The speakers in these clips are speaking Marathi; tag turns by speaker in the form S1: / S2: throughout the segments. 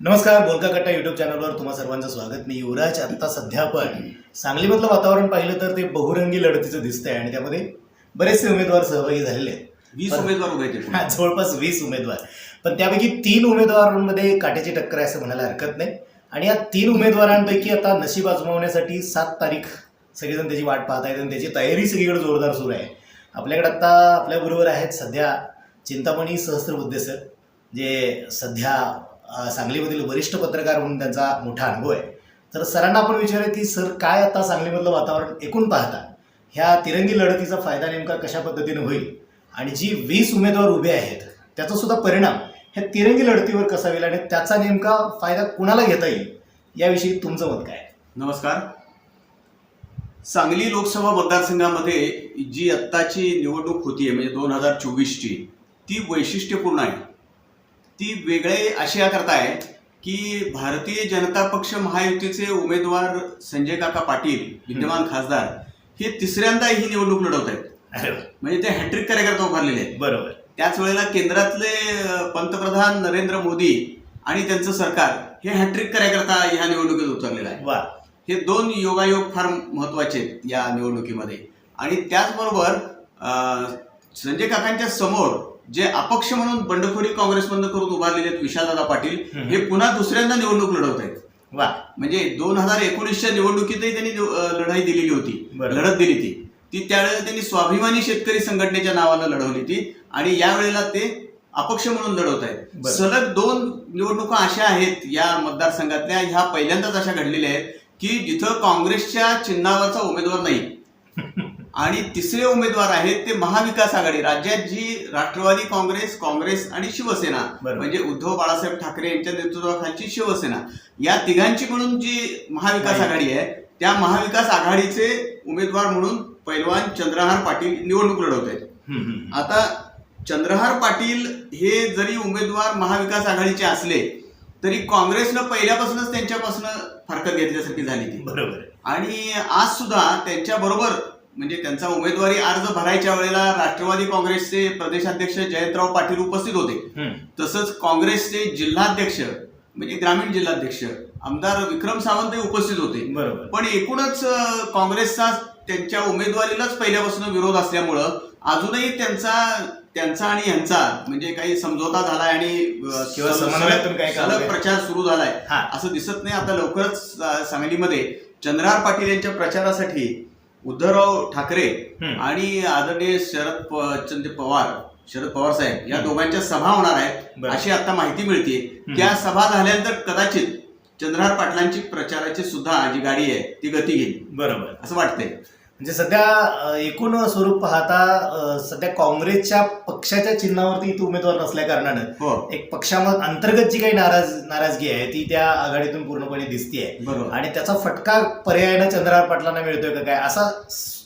S1: नमस्कार बोलका कट्टा युट्यूब चॅनलवर तुम्हा सर्वांचं स्वागत. मी युवराज. आत्ता सध्या पण सांगलीमधलं वातावरण पाहिलं तर ते बहुरंगी लढतीचं दिसतंय आणि त्यामध्ये बरेचसे उमेदवार सहभागी झालेले आहेत.
S2: वीस. उमेदवार उभे आहेत
S1: हा, जवळपास वीस उमेदवार. पण त्यापैकी तीन उमेदवारांमध्ये काट्याची टक्कर आहे असं म्हणायला हरकत नाही. आणि या तीन उमेदवारांपैकी आता नशीब आजमावण्यासाठी सात तारीख सगळेजण त्याची वाट पाहत आहेत आणि त्याची तयारी सगळीकडे जोरदार सुरू आहे. आपल्याकडे आता आपल्याबरोबर आहेत सध्या चिंतामणी सहस्त्रबुद्धे सर जे सध्या सांगलीमधील वरिष्ठ पत्रकार म्हणून त्यांचा मोठा अनुभव आहे. तर सरांना आपण विचारूया की सर काय आता सांगलीमधलं वातावरण एकूण पाहता? ह्या तिरंगी लढतीचा फायदा नेमका कशा पद्धतीने होईल? आणि जी वीस उमेदवार उभे आहेत त्याचा सुद्धा परिणाम ह्या तिरंगी लढतीवर कसा होईल आणि त्याचा नेमका फायदा कुणाला घेता येईल? याविषयी तुमचं मत काय
S2: नमस्कार. सांगली लोकसभा मतदारसंघामध्ये जी आत्ताची निवडणूक आहे म्हणजे दोन हजार चोवीसची ती वैशिष्ट्यपूर्ण आहे. ती वेगळे अशा करता आहे की भारतीय जनता पक्ष महायुतीचे उमेदवार संजय काका पाटील विद्यमान खासदार हे तिसऱ्यांदा ही निवडणूक लढवत आहेत म्हणजे ते हॅट्रिक कार्यकर्ता उभारलेले आहेत.
S1: बरोबर.
S2: त्याच वेळेला केंद्रातले पंतप्रधान नरेंद्र मोदी आणि त्यांचं सरकार हे हॅट्रिक कार्यकर्ता ह्या निवडणुकीत उतरलेलं आहे.
S1: वा.
S2: हे दोन योगायोग फार महत्त्वाचे आहेत या निवडणुकीमध्ये. आणि त्याचबरोबर संजय काकांच्या समोर जे अपक्ष म्हणून बंडखोरी काँग्रेसमधनं करून उभारलेले आहेत विशालदादा पाटील. हे पुन्हा दुसऱ्यांदा निवडणूक लढवत आहेत
S1: वा
S2: म्हणजे दोन हजार एकोणीसच्या निवडणुकीतही त्यांनी लढाई दिलेली होती. लढत दिली ती ती त्यावेळेला त्यांनी स्वाभिमानी शेतकरी संघटनेच्या नावानं लढवली ती आणि यावेळेला ते अपक्ष म्हणून लढवत आहेत. सलग दोन निवडणुका अशा आहेत या मतदारसंघातल्या ह्या पहिल्यांदाच अशा घडलेल्या आहेत की जिथं काँग्रेसच्या चिन्हावरचा उमेदवार नाही आणि तिसरे उमेदवार आहेत ते महाविकास आघाडी राज्यात जी राष्ट्रवादी काँग्रेस काँग्रेस आणि शिवसेना. म्हणजे उद्धव बाळासाहेब ठाकरे यांच्या नेतृत्वाखालची शिवसेना या तिघांची म्हणून जी महाविकास. आघाडी आहे त्या महाविकास आघाडीचे उमेदवार म्हणून पैलवान चंद्रहार पाटील निवडणूक लढवत आहेत. आता चंद्रहार पाटील हे जरी उमेदवार महाविकास आघाडीचे असले तरी काँग्रेसनं पहिल्यापासूनच त्यांच्यापासून फारकत घेतल्यासारखी झाली ती
S1: बरोबर.
S2: आणि आज सुद्धा त्यांच्या बरोबर म्हणजे त्यांचा उमेदवारी अर्ज भरायच्या वेळेला राष्ट्रवादी काँग्रेसचे प्रदेशाध्यक्ष जयंतराव पाटील उपस्थित होते. तसंच काँग्रेसचे जिल्हाध्यक्ष म्हणजे ग्रामीण जिल्हाध्यक्ष आमदार विक्रम सावंत उपस्थित होते
S1: बरोबर
S2: पण एकूणच काँग्रेसचा त्यांच्या उमेदवारीलाच पहिल्यापासून विरोध असल्यामुळं अजूनही त्यांचा त्यांचा आणि यांचा म्हणजे काही समझोता झालाय आणि सलग-. प्रचार सुरू झालाय. असं दिसत नाही आता लवकरच सांगलीमध्ये चंद्रहार पाटील यांच्या प्रचारासाठी उद्धवराव ठाकरे. आणि आदरणीय शरद चंद्र पवार शरद पवार साहेब या. दोघांच्या सभा होणार आहेत. अशी आता माहिती मिळते. त्या सभा झाल्यानंतर कदाचित चंद्रहार पाटलांची प्रचाराची सुद्धा जी गाडी आहे ती गती घेईल
S1: बरोबर
S2: असं वाटतंय
S1: म्हणजे सध्या एकूण स्वरूप पाहता सध्या काँग्रेसच्या पक्षाच्या चिन्हावरती इथं उमेदवार नसल्या कारणानं
S2: हो.
S1: एक पक्षामध अंतर्गत जी काही नाराज नाराजगी आहे ती त्या आघाडीतून पूर्णपणे दिसतीये.
S2: बरोबर.
S1: आणि त्याचा फटका पर्यायानं चंद्रहार पाटलांना मिळतोय का काय असा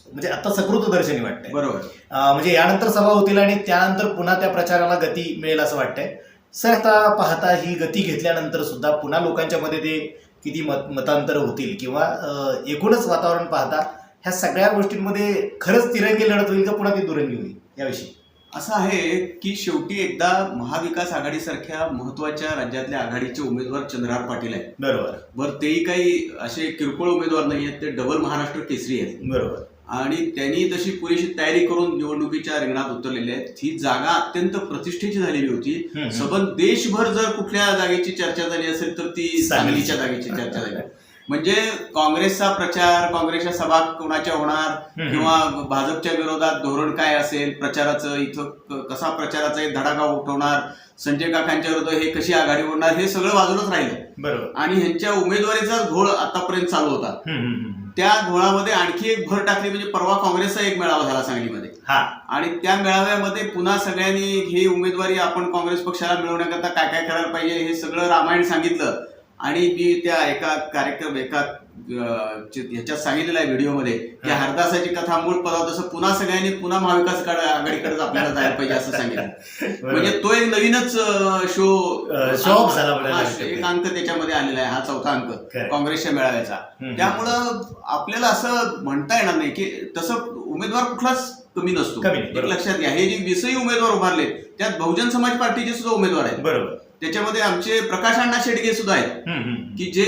S1: म्हणजे आता सकृत दर्शनी वाटतंय.
S2: बरोबर.
S1: म्हणजे यानंतर सभा होतील आणि त्यानंतर पुन्हा त्या प्रचाराला गती मिळेल असं वाटतंय. सर आता पाहता ही गती घेतल्यानंतर सुद्धा पुन्हा लोकांच्या मध्ये ते किती मत मतांतर होतील किंवा एकूणच वातावरण पाहता ह्या सगळ्या गोष्टींमध्ये खरंच तिरंगी लढत होईल का पुन्हा ती दुरंगी होईल याविषयी?
S2: असं आहे की शेवटी एकदा महाविकास आघाडीसारख्या महत्त्वाच्या राज्यातल्या आघाडीचे उमेदवार चंद्रहार पाटील आहेत.
S1: बरोबर.
S2: बरं तेही काही असे किरकोळ उमेदवार नाही आहेत ते डबल महाराष्ट्र केसरी आहेत.
S1: बरोबर.
S2: आणि त्यांनी तशी पुरेशी तयारी करून निवडणुकीच्या रिंगणात उतरलेले आहेत. ही जागा अत्यंत प्रतिष्ठेची झालेली होती. सबंध देशभर जर कुठल्या जागेची चर्चा झाली असेल तर ती
S1: सांगलीची.
S2: सांगलीच्या जागेची चर्चा झाली. म्हणजे काँग्रेसचा प्रचार काँग्रेसच्या सभा कोणाच्या होणार. किंवा भाजपच्या विरोधात धोरण काय असेल प्रचाराचं इथं कसा प्रचाराचा एक धडाका उठवणार संजय काकांच्या विरोधात हे कशी आघाडी होणार हे सगळं बाजूलाच राहिलं.
S1: बरोबर.
S2: आणि ह्यांच्या उमेदवारीचा घोळ आतापर्यंत चालू होता. त्या घोळामध्ये आणखी एक भर टाकली म्हणजे परवा काँग्रेसचा एक मेळावा झाला सांगलीमध्ये.
S1: हा.
S2: आणि त्या मेळाव्यामध्ये पुन्हा सगळ्यांनी ही उमेदवारी आपण काँग्रेस पक्षाला मिळवण्याकरता काय काय करायला पाहिजे? हे सगळं रामायण सांगितलं. आणि मी त्या एका कार्यक्रम एका ह्याच्यात सांगितलेलं आहे व्हिडिओमध्ये की. हरदासाची कथा मूळ पदाव तसं पुन्हा सगळ्यांनी पुन्हा महाविकास आघा- आघाडीकडेच आपल्याला जायला पाहिजे असं सांगितलं म्हणजे तो एक नवीनच शो
S1: नाही.
S2: एक अंक त्याच्यामध्ये आलेला आहे हा चौथा अंक. काँग्रेसच्या मेळाव्याचा. त्यामुळं आपल्याला असं म्हणता येणार नाही की तसं उमेदवार कुठलाच कमी नसतो. लक्षात घ्या हे जे वीसही उमेदवार उभारले त्यात बहुजन समाज पार्टीचे सुद्धा उमेदवार आहेत
S1: बरोबर
S2: त्याच्यामध्ये आमचे प्रकाश अण्णा शेडगे सुद्धा आहेत. की जे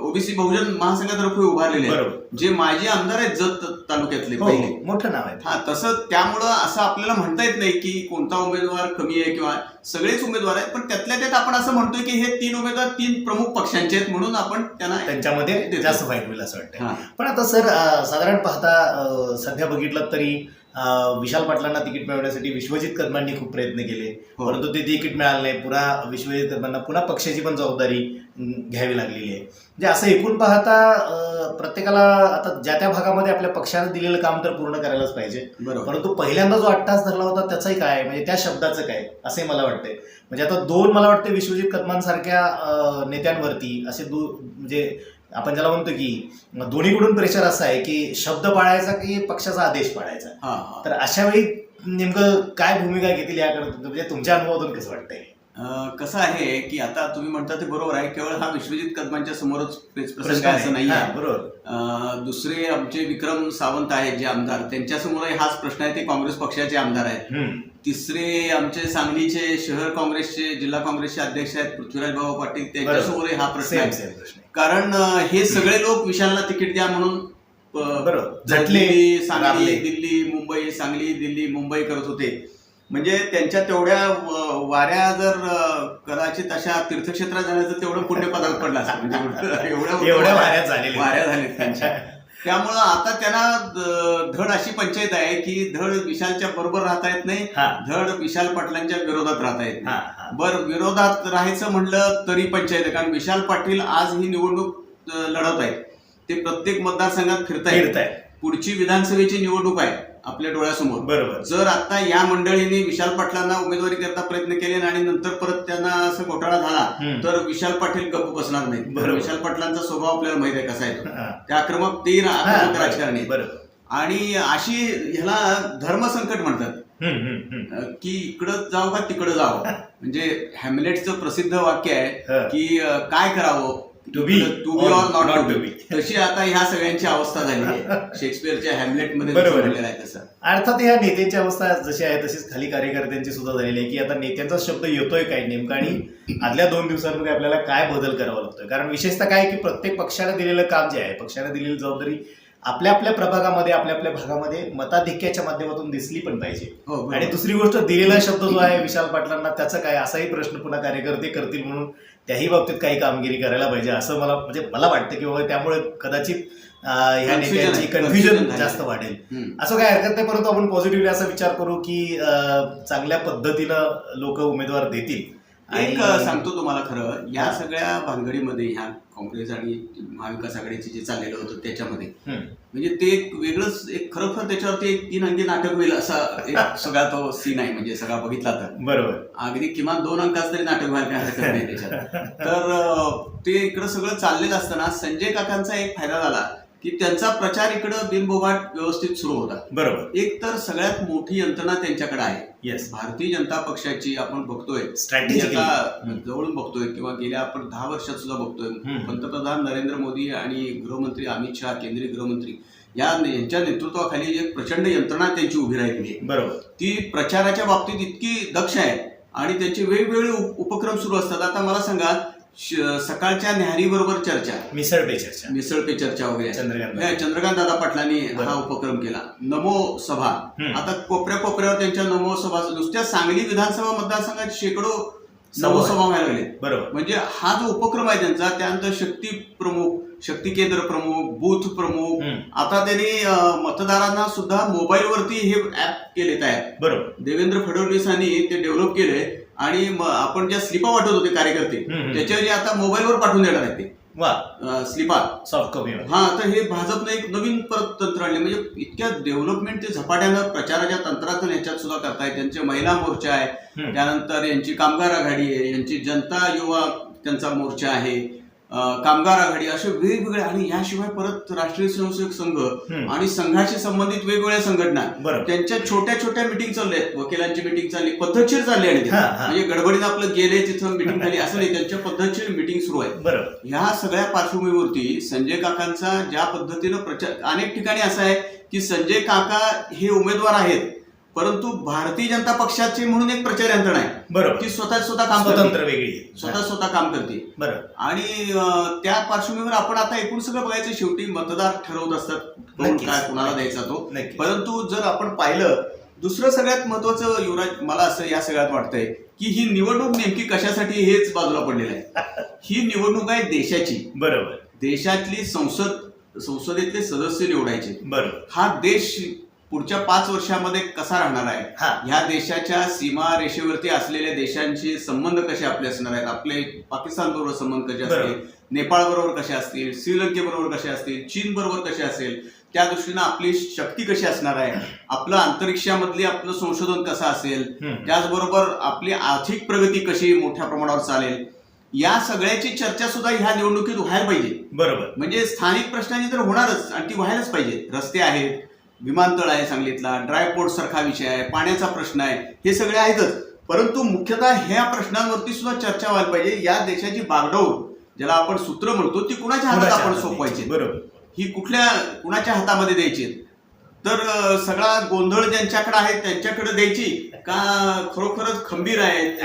S2: ओबीसी बहुजन महासंघातर्फे उभारलेले आहेत. जे माजी आमदार आहेत जत तालुक्यातले
S1: हो
S2: पहिले.
S1: हो, मोठं नाव आहे.
S2: हा तसं त्यामुळं असं आपल्याला म्हणता येत नाही की कोणता उमेदवार कमी आहे किंवा सगळेच उमेदवार आहेत पण त्यातल्या त्यात आपण असं म्हणतोय की हे तीन उमेदवार तीन प्रमुख पक्षांचे आहेत म्हणून आपण त्यांना
S1: त्यांच्यामध्ये. जास्त फाईट होईल असं वाटतं. पण आता सर साधारण पाहता सध्या बघितलं तरी विशाल पाटलांना तिकीट मिळवण्यासाठी विश्वजित कदमांनी खूप प्रयत्न केले.
S2: हो.
S1: परंतु ते तिकीट मिळालं नाही. पुन्हा विश्वजित कदमांना पुन्हा पक्षाची पण जबाबदारी घ्यावी लागलेली आहे. म्हणजे असं एकूण पाहता प्रत्येकाला आता ज्या त्या भागामध्ये आपल्या पक्षाने दिलेलं काम तर पूर्ण करायलाच पाहिजे. परंतु पहिल्यांदा जो अट्टास धरला होता त्याचंही काय म्हणजे त्या शब्दाचं काय असंही मला वाटतंय. म्हणजे आता दोन मला वाटतं विश्वजित कदमांसारख्या नेत्यांवरती असे दो म्हणजे आपण ज्याला म्हणतो की दोन्हीकडून प्रेशर असं आहे की शब्द पाळायचा की पक्षाचा आदेश पाळायचा? तर अशा वेळी नेमकं काय भूमिका घेतील याकडे? म्हणजे तुमच्या अनुभवातून कसं वाटतंय?
S2: कसं आहे की आता तुम्ही म्हणता ते बरोबर आहे केवळ हा विश्वजित कदमांच्या समोरच प्रसंग असं नाही. आहे
S1: बरोबर.
S2: दुसरे आमचे विक्रम सावंत आहेत जे आमदार त्यांच्यासमोरही हाच प्रश्न आहे ते काँग्रेस पक्षाचे आमदार आहेत. तिसरे आमचे सांगलीचे शहर काँग्रेसचे जिल्हा काँग्रेसचे अध्यक्ष आहेत पृथ्वीराज भाऊ पाटील त्यांच्यासमोरही हा प्रश्न आहे. कारण हे सगळे लोक विशालला तिकीट द्या म्हणून
S1: झटले
S2: सांगली. दिल्ली मुंबई सांगली दिल्ली मुंबई करत होते. म्हणजे त्यांच्या तेवढ्या वाऱ्या जर कदाचित अशा तीर्थक्षेत्रात जाण्याचं तेवढं पुण्य पदार्थ पडला म्हणजे एवढ्या
S1: वाऱ्यात झालेल्या
S2: वाऱ्या झाल्यात त्यांच्या. त्यामुळं आता त्यांना धड अशी पंचायत आहे की धड विशालच्या बरोबर राहता येत नाही. धड विशाल पाटलांच्या विरोधात राहता येत नाही. बर विरोधात राहायचं म्हणलं तरी पंचायत आहे कारण विशाल पाटील आज ही निवडणूक लढवत आहेत. ते प्रत्येक मतदारसंघात फिरतायत.
S1: फिरताय
S2: पुढची विधानसभेची निवडणूक आहे आपल्या डोळ्यासमोर.
S1: बरोबर.
S2: जर आता या मंडळींनी विशाल पाटलांना उमेदवारी करता प्रयत्न केले आणि नंतर परत त्यांना असं घोटाळा झाला. तर विशाल पाटील गप्प बसणार नाही. विशाल पाटलांचा स्वभाव आपल्याला माहिती आहे कसा आहे तो.
S1: हा.
S2: ते आक्रमक ते आक्रमक राजकारणी आणि अशी ह्याला धर्मसंकट म्हणतात. की इकडं जावं का तिकडं जावं? म्हणजे हॅमलेटचं प्रसिद्ध वाक्य आहे. की काय करावं?
S1: To be
S2: to be or not to be. तशी आता ह्या सगळ्यांची अवस्था झाली आहे. शेक्सपियरच्या म्हणलेलं आहे. तसं.
S1: अर्थात ह्या नेत्यांची अवस्था जशी आहे तशीच खाली कार्यकर्त्यांची सुद्धा झालेली आहे की आता नेत्यांचा शब्द येतोय काय नेमका आणि आदल्या दोन दिवसांमध्ये आपल्याला काय बदल करावा लागतोय? कारण विशेषतः काय की प्रत्येक पक्षाने दिलेलं काम जे आहे पक्षाने दिलेली जबाबदारी आपल्या आपल्या प्रभागामध्ये आपल्या आपल्या भागामध्ये मताधिक्याच्या माध्यमातून दिसली पण पाहिजे
S2: हो.
S1: आणि दुसरी गोष्ट दिलेला शब्द जो आहे विशाल पाटलांना त्याचं काय असाही प्रश्न पुन्हा कार्यकर्ते करतील म्हणून त्याही बाबतीत काही कामगिरी करायला पाहिजे असं मला म्हणजे मला वाटतं की बाबा त्यामुळे कदाचित ह्या नेत्यांची कन्फ्युजन जास्त. वाढेल. असं काय हरकत नाही परंतु आपण पॉझिटिव्हली असा विचार करू की चांगल्या पद्धतीनं लोक उमेदवार देतील
S2: एक सांगतो तुम्हाला खरं या. सगळ्या भानगडीमध्ये ह्या काँग्रेस आणि महाविकास आघाडीचे जे चाललेलं होतं त्याच्यामध्ये. म्हणजे ते एक वेगळंच एक खरोखर त्याच्यावरती एक तीन अंगी नाटक होईल असा एक सगळा तो सीन आहे म्हणजे सगळा बघितला तर
S1: बरोबर
S2: अगदी किमान दोन अंकाच तरी नाटक व्हायला काही हरकत नाही त्याच्यात तर ते इकडं सगळं चाललेलं असताना संजय काकांचा एक फायदा झाला की त्यांचा प्रचार इकडं बिनबोबाट व्यवस्थित सुरू होता.
S1: बरोबर.
S2: एक तर सगळ्यात मोठी यंत्रणा त्यांच्याकडे आहे.
S1: येस
S2: भारतीय जनता पक्षाची आपण बघतोय. मी
S1: स्ट्रॅटेजी
S2: आता जवळून बघतोय किंवा गेल्या आपण दहा वर्षात सुद्धा बघतोय. पंतप्रधान नरेंद्र मोदी आणि गृहमंत्री अमित शहा केंद्रीय गृहमंत्री या यांच्या नेतृत्वाखाली एक प्रचंड यंत्रणा त्यांची उभी राहिली आहे.
S1: बरोबर.
S2: ती प्रचाराच्या बाबतीत इतकी दक्ष आहे आणि त्यांचे वेगवेगळे उप- उपक्रम सुरू असतात. आता मला सांगा सकाळच्या न्याहारी बरोबर चर्चा.
S1: मिसळ पे चर्चा.
S2: मिसळ पे चर्चा वगैरे
S1: चंद्रकांत
S2: हे चंद्रकांत दादा पाटलांनी. हा उपक्रम केला. नमो सभा. आता कोपऱ्या कोपऱ्यावर त्यांच्या नमो सभा नुसत्या सांगली विधानसभा मतदारसंघात शेकडो नमो. सभा व्हायला लागले
S1: बरोबर.
S2: म्हणजे हा जो उपक्रम आहे त्यांचा त्यानंतर शक्ती प्रमुख शक्ती केंद्र प्रमुख बूथ प्रमुख. आता त्यांनी मतदारांना सुद्धा मोबाईलवरती हे ऍप केले तयार.
S1: बरोबर.
S2: देवेंद्र फडणवीसांनी ते डेव्हलप केले. आणि आपण ज्या स्लिपा वाटत होते कार्यकर्ते. त्याच्याऐवजी आता मोबाईलवर पाठवून देणार आहेत ते.
S1: वा.
S2: स्लिपा.
S1: सॉफ्ट कॉपी
S2: हा तर हे भाजपनं एक नवीन परत तंत्र आणले. म्हणजे इतक्या डेव्हलपमेंट ते झपाट्यानं प्रचाराच्या तंत्रातून याच्यात सुद्धा करतायत त्यांचे महिला मोर्चा आहे. त्यानंतर यांची कामगार आघाडी आहे. यांची जनता युवा त्यांचा मोर्चा आहे. कामगार आघाडी असे वेगवेगळे आणि याशिवाय परत राष्ट्रीय स्वयंसेवक संघ. आणि संघाशी संबंधित वेगवेगळ्या संघटना. त्यांच्या छोट्या छोट्या मिटिंग चालल्या आहेत. वकिलांची मिटिंग चालली पद्धतशीर चालली आणि. म्हणजे गडबडीनं आपलं गेले तिथं मिटिंग झाली असं नाही. त्यांच्या पद्धतशीर मिटिंग सुरू आहे ह्या सगळ्या पार्श्वभूमीवरती संजय काकांचा ज्या पद्धतीनं प्रचार अनेक ठिकाणी असं आहे की संजय काका हे उमेदवार आहेत. परंतु भारतीय जनता पक्षाची म्हणून एक प्रचार यंत्रणा आहे.
S1: बरोबर.
S2: ती स्वतः स्वतः काम करते.
S1: स्वतंत्र वेगळी
S2: स्वतः स्वतः काम करते.
S1: बरोबर.
S2: आणि अं, त्या पार्श्वभूमीवर आपण आता एकूण सगळं बघायचं शेवटी मतदार ठरवत असतात. कोण
S1: नक्कीच.
S2: काय कुणाला द्यायचा तो.
S1: नक्की
S2: परंतु जर आपण पाहिलं दुसरं सगळ्यात महत्वाचं युवराज मला असं या सगळ्यात वाटतंय की ही निवडणूक नेमकी कशासाठी हेच बाजूला पडलेलं आहे. ही निवडणूक आहे देशाची.
S1: बरोबर.
S2: देशातली संसद संसदेतले सदस्य निवडायचे.
S1: बरोबर.
S2: हा देश पुढच्या पाच वर्षामध्ये कसा राहणार आहे? ह्या देशाच्या सीमा रेषेवरती असलेल्या देशांशी संबंध कसे आपले असणार आहेत? आपले पाकिस्तान बरोबर संबंध कसे
S1: बरोबर.
S2: असतील नेपाळ बरोबर कसे असतील? श्रीलंकेबरोबर कसे असतील? चीन बरोबर कसे असेल? त्या दृष्टीनं आपली शक्ती कशी असणार आहे? आपलं अंतरिक्षामधली आपलं संशोधन कसं असेल. त्याचबरोबर आपली आर्थिक प्रगती कशी मोठ्या प्रमाणावर चालेल? या सगळ्याची चर्चा सुद्धा ह्या निवडणुकीत व्हायला पाहिजे.
S1: बरोबर.
S2: म्हणजे स्थानिक प्रश्नांची तर होणारच आणि ती व्हायलाच पाहिजे. रस्ते आहेत विमानतळ आहे सांगलीतला ड्रायपोर्ट सारखा विषय आहे पाण्याचा प्रश्न आहे हे सगळे आहेतच. परंतु मुख्यतः ह्या प्रश्नांवरती सुद्धा चर्चा व्हायला पाहिजे. या देशाची बागडोर ज्याला आपण सूत्र म्हणतो ती कुणाच्या हातात आपण सोपवायची?
S1: बरोबर.
S2: ही कुठल्या कुणाच्या हातामध्ये द्यायची? तर सगळा गोंधळ ज्यांच्याकडे आहे त्यांच्याकडे द्यायची का खरोखरच खंबीर आहे?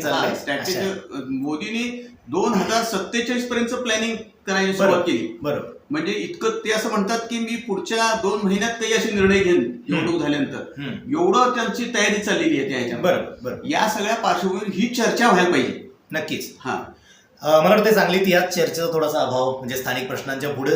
S1: चाललंय.
S2: हा, strategy- मोदींनी दोन हजार सत्तेचाळीस पर्यंत प्लॅनिंग करायची सुरुवात केली.
S1: बरोबर.
S2: म्हणजे इतकं ते असं म्हणतात की मी पुढच्या दोन महिन्यात काही असे निर्णय घेईन निवडणूक झाल्यानंतर. एवढं त्यांची तयारी चाललेली आहे त्या
S1: बरोबर
S2: या सगळ्या पार्श्वभूमीवर ही चर्चा व्हायला पाहिजे.
S1: नक्कीच.
S2: हा.
S1: मला वाटतं सांगलीत याच चर्चेचा थोडासा अभाव म्हणजे स्थानिक प्रश्नांच्या पुढे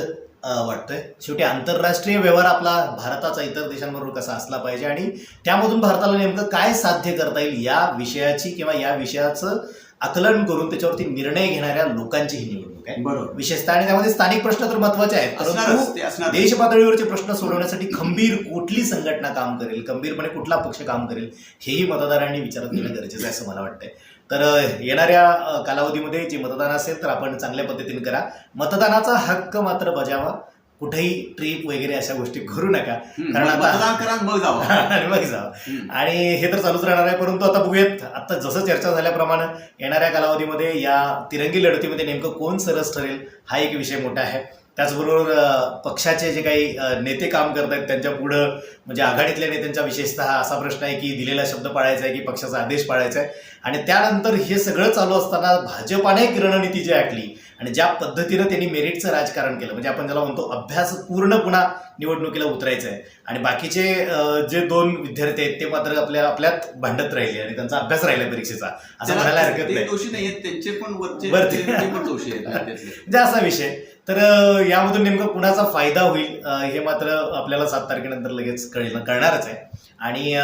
S1: वाटतोय. शेवटी आंतरराष्ट्रीय व्यवहार आपला भारताचा इतर देशांबरोबर कसा असला पाहिजे आणि त्यामधून भारताला नेमकं काय साध्य करता येईल या विषयाची किंवा या विषयाचं आकलन करून त्याच्यावरती निर्णय घेणाऱ्या लोकांची ही निवडणूक आहे.
S2: बरोबर.
S1: विशेषतः आणि त्यामध्ये स्थानिक प्रश्न तर महत्त्वाचे आहेत परंतु देश पातळीवरचे प्रश्न सोडवण्यासाठी खंबीर कुठली संघटना काम करेल खंबीरपणे कुठला पक्ष काम करेल हेही मतदारांनी विचारात घेणं गरजेचं आहे असं मला वाटतंय. तर येणाऱ्या कालावधीमध्ये जे मतदान असेल तर आपण चांगल्या पद्धतीने करा. मतदानाचा हक्क मात्र बजावा. कुठेही ट्रिप वगैरे अशा गोष्टी करू नका. कारण आता-
S2: मतदान करा मग जावा.
S1: आणि मग जावा. आणि हे तर चालूच राहणार आहे परंतु आता बघूयात आता जसं चर्चा झाल्याप्रमाणे येणाऱ्या कालावधीमध्ये या तिरंगी लढतीमध्ये नेमकं कोण सरस ठरेल हा एक विषय मोठा आहे. त्याचबरोबर पक्षाचे जे काही नेते काम करत आहेत त्यांच्या पुढं म्हणजे आघाडीतल्या नेत्यांचा विशेषतः असा प्रश्न आहे की दिलेला शब्द पाळायचा आहे की पक्षाचा आदेश पाळायचा आहे. आणि त्यानंतर हे सगळं चालू असताना भाजपाने एक रणनीती जी आखली आणि ज्या पद्धतीनं त्यांनी मेरिटचं राजकारण केलं म्हणजे आपण ज्याला म्हणतो अभ्यास पूर्ण पुन्हा निवडणुकीला उतरायचं आहे आणि बाकीचे जे दोन विद्यार्थी आहेत ते मात्र आपल्या आपल्यात भांडत राहिले आणि त्यांचा अभ्यास राहिला परीक्षेचा. असं म्हणायला हरकत नाही.
S2: दोषी नाही त्यांचे पण त्यातले.
S1: म्हणजे असा विषय. तर यामधून नेमकं कुणाचा फायदा होईल हे मात्र आपल्याला सात तारखेनंतर लगेच कळेल कळणारच आहे. आणि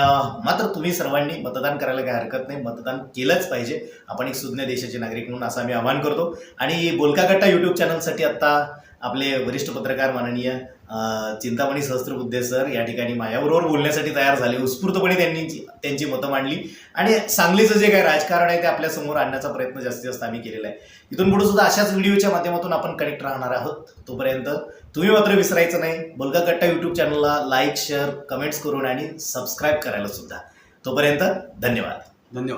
S1: मात्र तुम्ही सर्वांनी मतदान करायला काही हरकत नाही. मतदान केलंच पाहिजे. आपण एक सुज्ञ देशाचे नागरिक म्हणून असं आम्ही आवाहन करतो. आणि बोलका गट्टा युट्यूब चॅनलसाठी आता आपले वरिष्ठ पत्रकार माननीय चिंतामणी सहस्त्रबुद्धे सर या ठिकाणी माझ्याबरोबर बोलण्यासाठी तयार झाले. उत्स्फूर्तपणे त्यांनी त्यांची मतं मांडली. आणि सांगलीचं जे काही राजकारण आहे ते आपल्यासमोर आणण्याचा प्रयत्न जास्तीत जास्त आम्ही केलेला आहे. इथून पुढे सुद्धा अशाच व्हिडिओच्या माध्यमातून आपण कनेक्ट राहणार आहोत तोपर्यंत तुम्ही मात्र विसरायचं नाही. बोलगा कट्टा यूट्यूब चॅनलला लाईक शेअर कमेंट्स करून आणि सबस्क्राईब करायला सुद्धा. तोपर्यंत धन्यवाद.
S2: धन्यवाद.